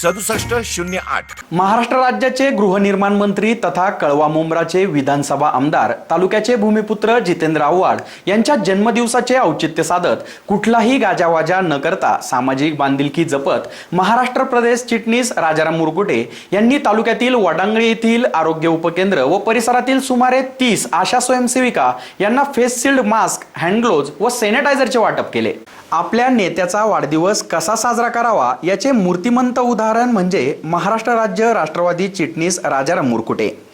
सदुसष्ट शून्य आठ. महाराष्ट्र राज्याचे गृहनिर्माण मंत्री तथा कळवा मुंब्राचे विधानसभा आमदार तालुक्याचे भूमिपुत्र जितेंद्र आव्हाड यांच्या जन्मदिवसाचे औचित्य साधत कुठलाही गाजावाजा न करता सामाजिक बांधिलकी जपत महाराष्ट्र प्रदेश चिटणीस राजाराम मुरगुटे यांनी तालुक्यातील वडांगळी येथील आरोग्य उपकेंद्र व परिसरातील सुमारे तीस आशा स्वयंसेविका यांना फेस शिल्ड मास्क हँडग्लोव्ज व सॅनिटायझरचे वाटप केले. आपल्या नेत्याचा वाढदिवस कसा साजरा करावा याचे मूर्तिमंत उदाहरण म्हणजे महाराष्ट्र राज्य राष्ट्रवादी चिटणीस राजाराम मुरकुटे.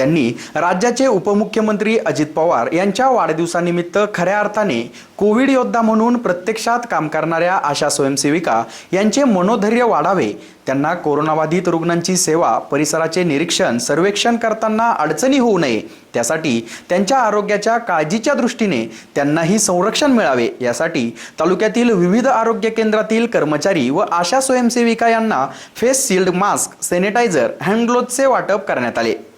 त्यांनी राज्याचे उपमुख्यमंत्री अजित पवार यांच्या वाढदिवसानिमित्त खऱ्या अर्थाने कोविड योद्धा म्हणून प्रत्यक्षात काम करणाऱ्या आशा स्वयंसेविका यांचे मनोधैर्य वाढावे त्यांना कोरोनाबाधित रुग्णांची सेवा परिसराचे निरीक्षण सर्वेक्षण करताना अडचणी होऊ नये त्यासाठी त्यांच्या आरोग्याच्या काळजीच्या दृष्टीने त्यांनाही संरक्षण मिळावे यासाठी तालुक्यातील विविध आरोग्य केंद्रातील कर्मचारी व आशा स्वयंसेविका यांना फेस शिल्ड मास्क सॅनिटायझर हँडग्लोजचे वाटप करण्यात आले.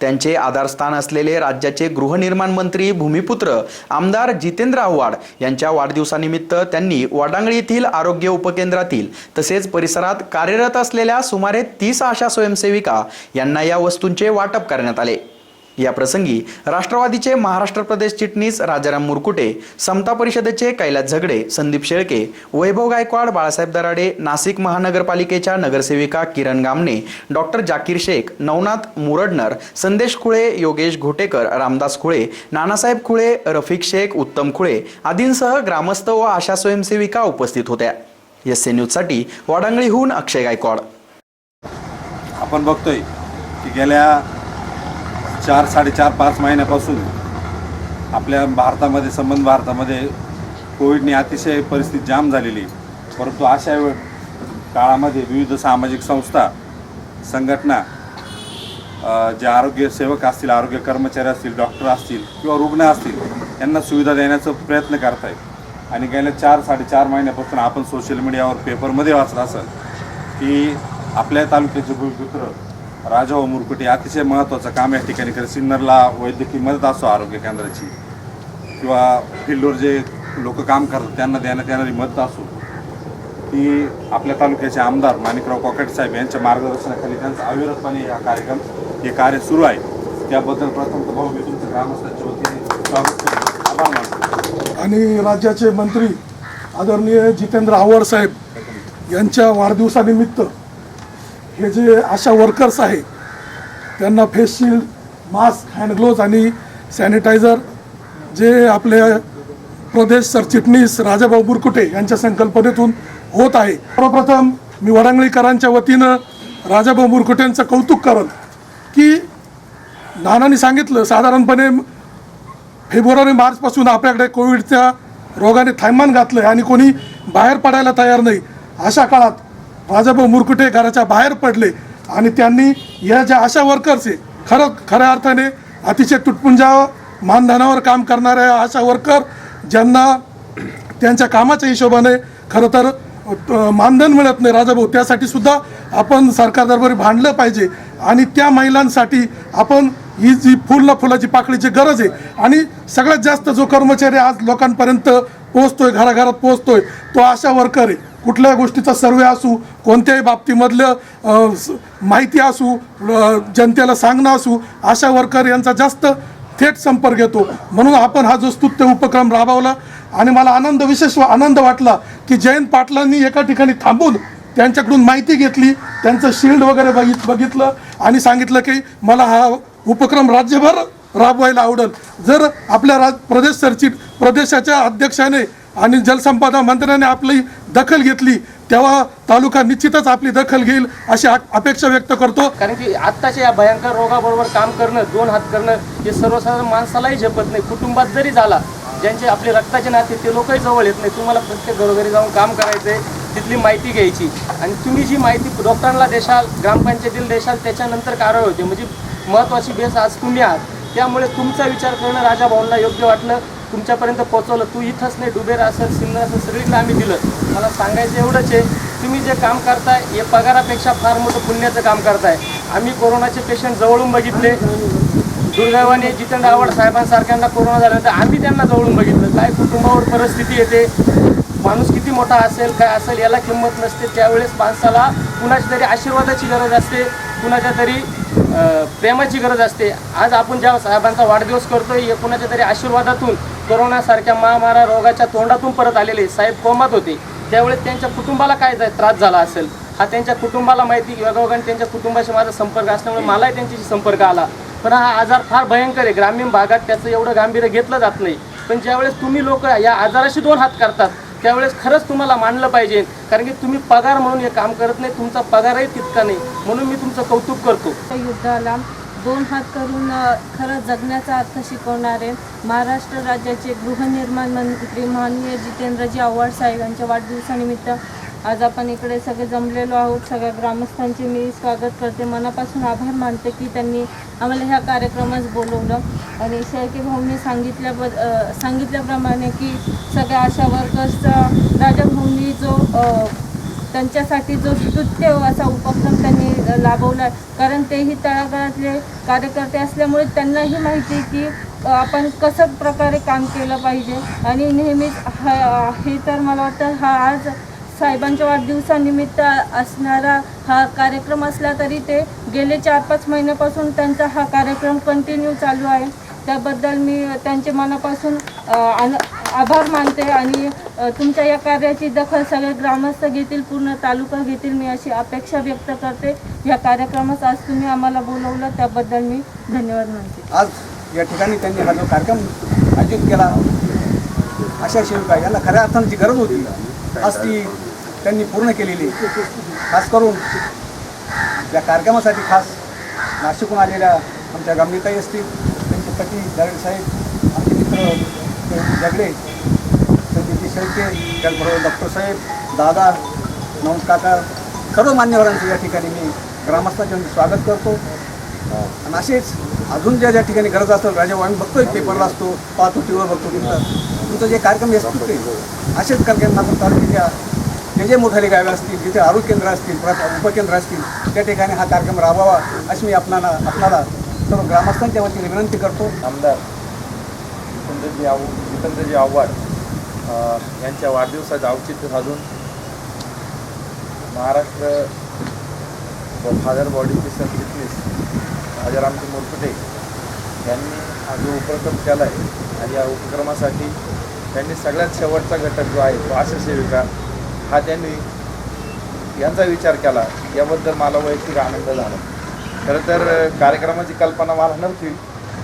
त्यांचे आधारस्थान असलेले राज्याचे गृहनिर्माण मंत्री भूमिपुत्र आमदार जितेंद्र आव्हाड यांच्या वाढदिवसानिमित्त त्यांनी वाडांगळी येथील आरोग्य उपकेंद्रातील तसेच परिसरात कार्यरत असलेल्या सुमारे तीस आशा स्वयंसेविका यांना या वस्तूंचे वाटप करण्यात आले. याप्रसंगी राष्ट्रवादीचे महाराष्ट्र प्रदेश चिटणीस राजाराम मुरकुटे समता परिषदेचे कैलास झगडे संदीप शेळके वैभव गायकवाड बाळासाहेब दराडे नाशिक महानगरपालिकेच्या नगरसेविका किरण गामणे डॉक्टर जाकीर शेख नवनाथ मुरडनर संदेश खुळे योगेश घोटेकर रामदास खुळे नानासाहेब खुळे रफिक शेख उत्तम खुळे आदींसह ग्रामस्थ व आशा स्वयंसेविका उपस्थित होत्या. एस ए न्यूजसाठी वाडांगळीहून अक्षय गायकवाड. आपण बघतोय की गेल्या चार साडेचार पाच महिन्यापासून आपल्या भारतामध्ये संबंध भारतामध्ये कोविडने अतिशय परिस्थिती जाम झालेली. परंतु अशा वेळ काळामध्ये विविध सामाजिक संस्था संघटना जे आरोग्य सेवक असतील आरोग्य कर्मचारी असतील डॉक्टर असतील किंवा रुग्ण असतील यांना सुविधा देण्याचा प्रयत्न करत आहेत आणि गेल्या चार साडेचार महिन्यापासून आपण सोशल मीडियावर पेपरमध्ये वाचलं असं की आपल्या तालुक्याचे भूमिपुत्र राजाभाऊ मुरकुटे अतिशय महत्त्वाचं काम या ठिकाणी करत सिन्नरला वैद्यकीय मदत असो आरोग्य केंद्राची किंवा फिल्डवर जे लोक काम करतात त्यांना देण्यात येणारी मदत असो ती आपल्या तालुक्याचे आमदार माणिकराव कोकाटे साहेब यांच्या मार्गदर्शनाखाली त्यांचा अविरतपणे हा कार्यक्रम हे कार्य सुरू आहे. त्याबद्दल प्रथम भाऊ मी तुमचं ग्रामस्थांच्या वतीने स्वागत करतो. आभार मानतो. आणि राज्याचे मंत्री आदरणीय जितेंद्र आव्हाड साहेब यांच्या वाढदिवसानिमित्त हे जे आशा वर्कर्स आहे त्यांना face shield mask hand gloves आणि सॅनिटायझर जे आपले प्रदेश सरचिटणीस राजाभाऊ बुरकुटे यांच्या संकल्पनेतून होत आहे. सर्वप्रथम मी वडांगळीकरांच्या वतीनं राजाभाऊ बुरकुटेंचं कौतुक करत की नानांनी सांगितलं साधारणपणे फेब्रुवारी मार्चपासून आपल्याकडे कोविडच्या रोगाने थैमान घातलं आणि कोणी बाहेर पडायला तयार नाही. अशा काळात राजाभाऊ मुरकुटे घराच्या बाहेर पडले आणि त्यांनी या ज्या आशा वर्कर्स आहे खरं खऱ्या अर्थाने अतिशय तुटपुंजा मानधनावर काम करणाऱ्या आशा वर्कर ज्यांना त्यांच्या कामाच्या हिशोबाने खरं तर मानधन मिळत नाही राजाभाऊ त्यासाठी सुद्धा आपण सरकार दरबारी भांडलं पाहिजे आणि त्या महिलांसाठी आपण ही जी फुल ना फुलाची पाकळीची गरज आहे आणि सगळ्यात जास्त जो कर्मचारी आज लोकांपर्यंत पोहोचतोय घराघरात पोहोचतोय तो आशा वर्कर आहे. कुठल्याही गोष्टीचा सर्वे असू कोणत्याही बाबतीमधलं माहिती असू जनतेला सांगणं असू आशा वर्कर यांचा जास्त थेट संपर्क येतो म्हणून आपण हा जो स्तुत्य उपक्रम राबवला आणि मला आनंद विशेष आनंद वाटला की जयंत पाटलांनी एका ठिकाणी थांबून त्यांच्याकडून माहिती घेतली त्यांचं शिल्ड वगैरे बघित बघितलं आणि सांगितलं की मला हा उपक्रम राज्यभर राबवायला आवडेल. जर आपल्या राज प्रदेश सरचिट प्रदेशाच्या अध्यक्षाने आणि जलसंपदा मंत्र्याने आपली दखल घेतली तेव्हा तालुका निश्चितच आपली दखल घेईल अशी अपेक्षा व्यक्त करतो. कारण की आत्ताच्या या भयंकर रोगाबरोबर काम करणं दोन हात करणं हे सर्वसाधारण माणसालाही झेपत नाही. कुटुंबात जरी झाला ज्यांचे आपले रक्ताचे नाते ते लोकही जवळ येत नाही. तुम्हाला प्रत्येक घरोघरी जाऊन काम करायचं आहे तिथली माहिती घ्यायची. आणि तुम्ही जी माहिती डॉक्टरांना देशाल ग्रामपंचायतीला देशाल त्याच्यानंतर कारवाई होते. म्हणजे महत्त्वाची बेस आज तुम्ही आहात. त्यामुळे तुमचा विचार करणं राजा भाऊंना योग्य वाटलं. तुमच्यापर्यंत पोहोचवलं. तू इथंच नाही डुबेरा असेल सिन्नर असेल सगळीकडे आम्ही दिलं. मला सांगायचं एवढंच आहे तुम्ही जे काम करताय हे पगारापेक्षा फार मोठं पुण्याचं काम करताय. आम्ही कोरोनाचे पेशंट जवळून बघितले. दुर्दैवाने जितेंद्र आवड साहेबांसारख्यांना कोरोना झाल्यानंतर आम्ही त्यांना जवळून बघितलं. काय कुटुंबावर परिस्थिती येते माणूस किती मोठा असेल काय असेल याला किंमत नसते. त्यावेळेस माणसाला कुणाच्या तरी आशीर्वादाची गरज असते कुणाच्या तरी प्रेमाची गरज असते. आज आपण ज्या साहेबांचा वाढदिवस करतोय या कुणाच्या तरी आशीर्वादातून कोरोनासारख्या महामारा रोगाच्या तोंडातून परत आलेले साहेब कोमात होते. त्यावेळेस त्यांच्या कुटुंबाला काय त्रास झाला असेल? हा त्यांच्या कुटुंबाला माहिती की योगायोगाने त्यांच्या कुटुंबाशी माझा संपर्क असल्यामुळे मलाही त्यांच्याशी संपर्क आला. पण हा आजार फार भयंकर आहे. ग्रामीण भागात त्याचं एवढं गांभीर्य घेतलं जात नाही. पण ज्यावेळेस तुम्ही लोक या आजाराशी दोन हात करतात त्यावेळेस खरंच तुम्हाला मानलं पाहिजे. कारण की तुम्ही पगार म्हणून हे काम करत नाही तुमचा पगारही तितका नाही. म्हणून मी तुमचं कौतुक करतो. युद्धाला दोन हात करून खरं जगण्याचा अर्थ शिकवणारे महाराष्ट्र राज्याचे गृहनिर्माण मंत्री माननीय जितेंद्रजी आव्हाड साहेब यांच्या वाढदिवसानिमित्त आज आपण इकडे सगळे जमलेलो आहोत. सगळ्या ग्रामस्थांचे मी स्वागत करते. मनापासून आभार मानते की त्यांनी आम्हाला ह्या कार्यक्रमास बोलवलं. आणि शेळके भाऊंनी सांगितल्याबद सांगितल्याप्रमाणे की सगळ्या आशा वर्कर्सचा राजा भाऊंनी जो त्यांच्यासाठी जो स्तुत्य असा उपक्रम त्यांनी लाभवला कारण तेही तळागाळातले कार्यकर्ते असल्यामुळे त्यांनाही माहिती आहे की आपण कसं प्रकारे काम केलं पाहिजे. आणि नेहमीच हा हे तर मला वाटतं हा आज साहेबांच्या वाढदिवसानिमित्त असणारा हा कार्यक्रम असला तरी ते गेले चार पाच महिन्यापासून त्यांचा हा कार्यक्रम कंटिन्यू चालू आहे. त्याबद्दल मी त्यांचे मनापासून अ, आन- आभार मानते आणि तुमच्या या कार्याची दखल सगळे ग्रामस्थ घेतील पूर्ण तालुका घेतील मी अशी अपेक्षा व्यक्त करते. या कार्यक्रमास आज तुम्ही आम्हाला बोलवलं त्याबद्दल मी धन्यवाद मानते. आज या ठिकाणी त्यांनी हा जो कार्यक्रम आयोजित केला अशा शिविका यांना खऱ्या अर्थांची गरज होती आज ती त्यांनी पूर्ण केलेली. खास करून या कार्यक्रमासाठी खास नाशिकहून आलेल्या आमच्या गमनीताई असतील त्यांचे पती दरड साहेब आमचे मित्र जगडे संदीपजी शेळके त्याचबरोबर डॉक्टर साहेब दादा नवस काका सर्व मान्यवरांचं या ठिकाणी मी ग्रामस्थांचे स्वागत करतो. आणि असेच अजून ज्या ज्या ठिकाणी गरज असेल राजा आम्ही बघतोय पेपरला असतो पाहतो टीव्हीवर बघतो तुमचं तुमचं जे कार्यक्रम असतो ते. असेच कार्यक्रम आपण तालुक्याच्या जे जे मोठाले गावे असतील जिथे आरोग्य केंद्र असतील उपकेंद्र असतील त्या ठिकाणी हा कार्यक्रम राबवावा अशी मी आपणाला आपणाला सर्व ग्रामस्थांच्या वतीने विनंती करतो. आमदार. जितेंद्रजी आव जितेंद्रजी आव्हाड यांच्या वाढदिवसाचं औचित्य साधून महाराष्ट्र फादर बॉडीचे सरचिटणीस राजारामजी मोरकुटे यांनी हा जो उपक्रम केला आहे आणि या उपक्रमासाठी त्यांनी सगळ्यात शेवटचा घटक जो आहे तो आशा सेविका हा त्यांनी यांचा विचार केला. याबद्दल मला वैयक्तिक आनंद झाला. खरं तर कार्यक्रमाची कल्पना मला नव्हती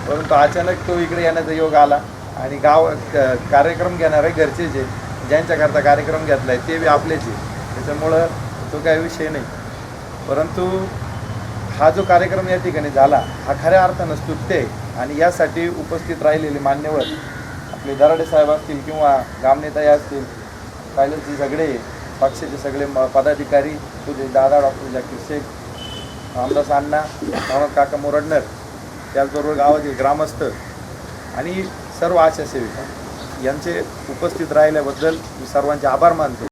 परंतु अचानक तो इकडे येण्याचा योग आला. आणि गाव कार्यक्रम घेणारे गरजेचे ज्यांच्याकरता कार्यक्रम घेतला आहे ते बी आपलेचे त्याच्यामुळं तो काही विषय नाही. परंतु हा जो कार्यक्रम या ठिकाणी झाला हा खऱ्या अर्थानं स्तुत्य आहे. आणि यासाठी उपस्थित राहिलेले मान्यवर आपले दराडे साहेब असतील किंवा गामनेताई असतील कैलासजी सगळे पक्षाचे सगळे म- पदाधिकारी तुझे दादा डॉक्टर जाकीर शेख रामदास अण्णा काका मुरडणर त्याचबरोबर गावातील ग्रामस्थ. आणि सर्व आशा सेविका यांचे उपस्थित राहिल्याबद्दल मी सर्वांचे आभार मानतो.